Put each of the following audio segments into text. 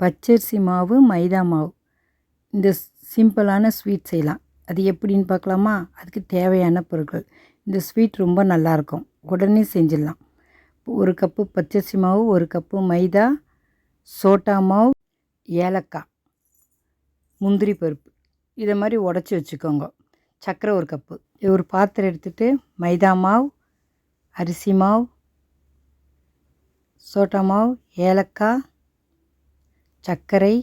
பச்சரிசி மாவு மைதா மாவு. இந்த சிம்பிளான ஸ்வீட் செய்யலாம். அது எப்படின்னு பார்க்கலாமா? அதுக்கு தேவையான பொருட்கள். இந்த ஸ்வீட் ரொம்ப நல்லாயிருக்கும். உடனே செஞ்சிடலாம். ஒரு கப்பு பச்சரிசி மாவு ஒரு கப்பு மைதா சோட்டா மாவு ஏலக்காய் முந்திரி பருப்பு. இதை மாதிரி உடச்சி வச்சுக்கோங்க. சர்க்கரை ஒரு கப்பு. ஒரு பாத்திரம் எடுத்துகிட்டு மைதா மாவு அரிசி மாவு சோட்டா மாவு ஏலக்காய் சர்க்கரை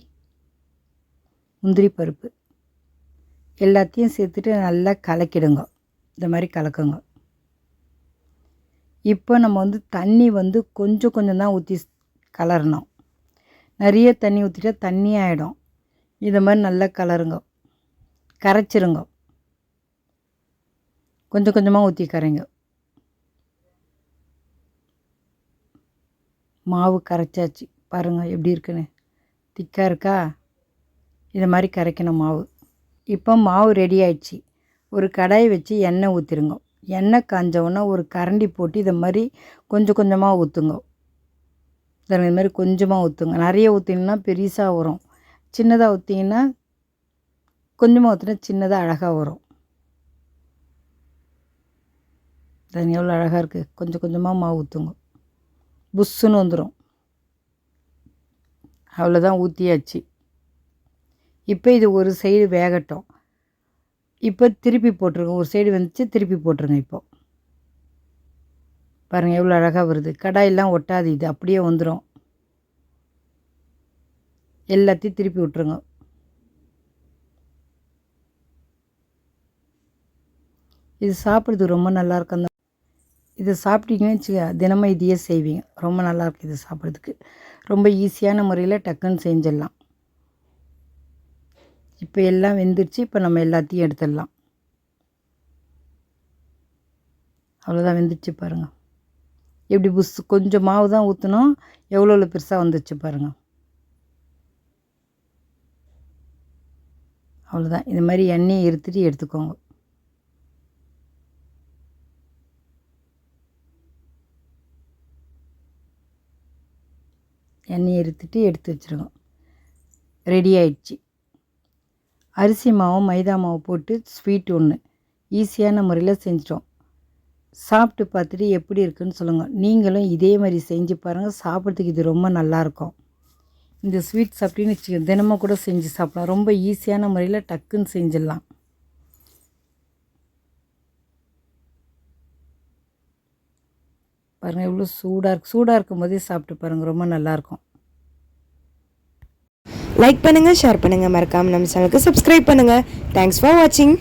முந்திரி பருப்பு எல்லாத்தையும் சேர்த்துட்டு நல்லா கலக்கிடுங்க. இந்த மாதிரி கலக்குங்க. இப்போ நம்ம வந்து தண்ணி வந்து கொஞ்சம் கொஞ்சம் தான் ஊற்றி கலரணும். நிறைய தண்ணி ஊற்றிட்டா தண்ணி ஆகிடும் இதை மாதிரி நல்லா கலருங்க. கரைச்சிருங்க. கொஞ்சம் கொஞ்சமாக ஊற்றி கரைங்க. மாவு கரைச்சாச்சு. பாருங்கள் எப்படி இருக்குன்னு. திக்காக இருக்கா? இது மாதிரி கரைக்கணும் மாவு. இப்போ மாவு ரெடி ஆயிடுச்சு. ஒரு கடாயை வச்சு எண்ணெய் ஊற்றிருங்க எண்ணெய் காஞ்சவுடனே ஒரு கரண்டி போட்டு இதை மாதிரி கொஞ்சம் கொஞ்சமாக ஊற்றுங்க இது மாதிரி கொஞ்சமாக ஊற்றுங்க நிறைய ஊற்றிங்கன்னா பெருசாக வரும். சின்னதாக ஊற்றிங்கன்னா கொஞ்சமாக ஊற்றினா சின்னதாக அழகாக வரும். தண்ணி எவ்வளோ அழகாக இருக்குது கொஞ்சம் கொஞ்சமாக மாவு ஊற்றுங்க புஷ்ஷுன்னு வந்துடும் அவ்வளோதான் ஊற்றியாச்சு இப்போ இது ஒரு சைடு வேகட்டும். இப்போ திருப்பி போட்டுருங்க. ஒரு சைடு வந்துச்சு திருப்பி போட்டுருங்க இப்போ. பாருங்கள் எவ்வளோ அழகாக வருது. கடாயெல்லாம் ஒட்டாது இது. அப்படியே வந்துடும் எல்லாத்தையும் திருப்பி விட்ருங்க இது சாப்பிட்றது ரொம்ப நல்லாயிருக்கு அந்த இதை சாப்பிட்டீங்கன்னு வச்சுக்க தினமும் இதையே செய்வீங்க. ரொம்ப நல்லாயிருக்கு இது சாப்பிட்றதுக்கு. ரொம்ப ஈஸியான முறையில் டக்குன்னு செஞ்சிடலாம். இப்போ எல்லாம் வெந்துருச்சு இப்போ நம்ம எல்லாத்தையும் எடுத்துடலாம். அவ்வளோதான் வெந்துருச்சு பாருங்கள் எப்படி புஸ் கொஞ்சம் மாவு தான் ஊற்றணும் எவ்வளோ எவ்வளோ பெருசாக வந்துச்சு பாருங்கள் அவ்வளோதான் இது மாதிரி எண்ணெயை எடுத்துட்டு எடுத்துக்கோங்க. எண்ணெயை எடுத்துட்டு எடுத்து வச்சுருங்க ரெடி ஆயிடுச்சு. அரிசி மாவும் மைதா மாவு போட்டு ஸ்வீட் ஒன்று ஈஸியான முறையில் செஞ்சிட்டோம். சாப்பிட்டு பார்த்துட்டு எப்படி இருக்குன்னு சொல்லுங்கள் நீங்களும் இதே மாதிரி செஞ்சு பாருங்கள் சாப்பிட்றதுக்கு இது ரொம்ப நல்லாயிருக்கும் இந்த ஸ்வீட் சாப்பிட்டீங்கன்னு வச்சுக்கோங்க. தினமும் கூட செஞ்சு சாப்பிடலாம். ரொம்ப ஈஸியான முறையில் டக்குன்னு செஞ்சிடலாம். பாருங்கள் எவ்வளோ சூடாக இருக்கு. சூடாக இருக்கும் போதே சாப்பிட்டு பாருங்கள் ரொம்ப நல்லாயிருக்கும். லைக் பண்ணுங்கள் ஷேர் பண்ணுங்கள் மறக்காமல் நம்ம சேனலுக்கு சப்ஸ்கிரைப் பண்ணுங்கள் தேங்க்ஸ் ஃபார் வாட்சிங்